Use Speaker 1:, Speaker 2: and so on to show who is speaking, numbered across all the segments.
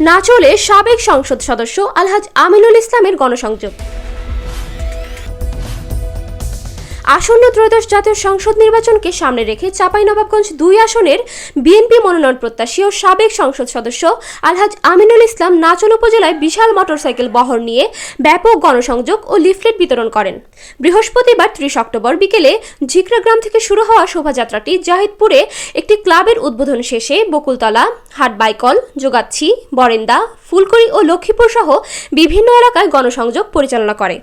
Speaker 1: না চলে সাবেক সংসদ সদস্য আলহাজ আমিনুল ইসলামের গণসংযোগ। আসন্ন ত্রয়োদশ জাতীয় সংসদ নির্বাচনকে সামনে রেখে চাঁপাইনবাবগঞ্জ দুই আসনের বিএনপি মনোনয়ন প্রত্যাশী ও সাবেক সংসদ সদস্য আলহাজ আমিনুল ইসলাম নাচল উপজেলায় বিশাল মোটরসাইকেল বহর নিয়ে ব্যাপক গণসংযোগ ও লিফলেট বিতরণ করেন। বৃহস্পতিবার ত্রিশ অক্টোবর বিকেলে ঝিকরা গ্রাম থেকে শুরু হওয়া শোভাযাত্রাটি জাহিদপুরে একটি ক্লাবের উদ্বোধন শেষে বকুলতলা, হাটবাইকল যোগাচ্ছি বরেন্দা, ফুলকুড়ি ও লক্ষ্মীপুর সহ বিভিন্ন এলাকায় গণসংযোগ পরিচালনা করে।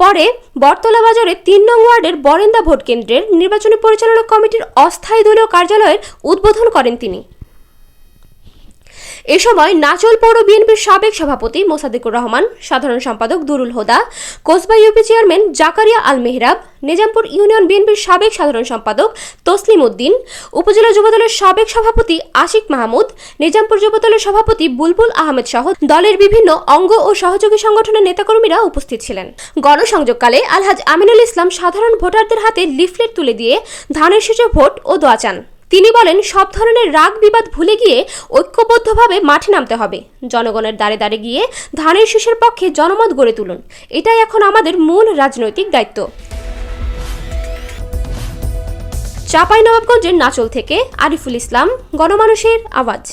Speaker 1: পরে বটতলা বাজারে তিন নং ওয়ার্ডের বরেন্দা ভোট কেন্দ্রের নির্বাচনী পরিচালনা কমিটির অস্থায়ী দলীয় কার্যালয়ের উদ্বোধন করেন তিনি। এ সময় নাচল পৌর বিএনপির সাবেক সভাপতি মোসাদ্দিকুর রহমান, সাধারণ সম্পাদক Durul Hoda, Kasba UP chairman Zakaria Al Mehrab, Nizampur union বিএনপির সাবেক সাধারণ সম্পাদক তসলিম উদ্দিন, উপজেলা যুবদলের সাবেক সভাপতি আশিক মাহমুদ, নিজামপুর যুবদলের সভাপতি বুলবুল আহমেদ সহ দলের বিভিন্ন অঙ্গ ও সহযোগী সংগঠনের নেতাকর্মীরা উপস্থিত ছিলেন। গণসংযোগকালে আলহাজ আমিনুল ইসলাম সাধারণ ভোটারদের হাতে লিফলেট তুলে দিয়ে ধানের শীষে ভোট ও দোয়া চান। তিনি বলেন, সব ধরনের রাগ বিবাদ ভুলে গিয়ে ঐক্যবদ্ধভাবে মাঠে নামতে হবে। জনগণের দ্বারে দ্বারে গিয়ে ধানের শীষের পক্ষে জনমত গড়ে তুলুন। এটাই এখন আমাদের মূল রাজনৈতিক দায়িত্ব। চাঁপাইনবাবগঞ্জের নাচল থেকে আরিফুল ইসলাম, গণমানুষের আওয়াজ।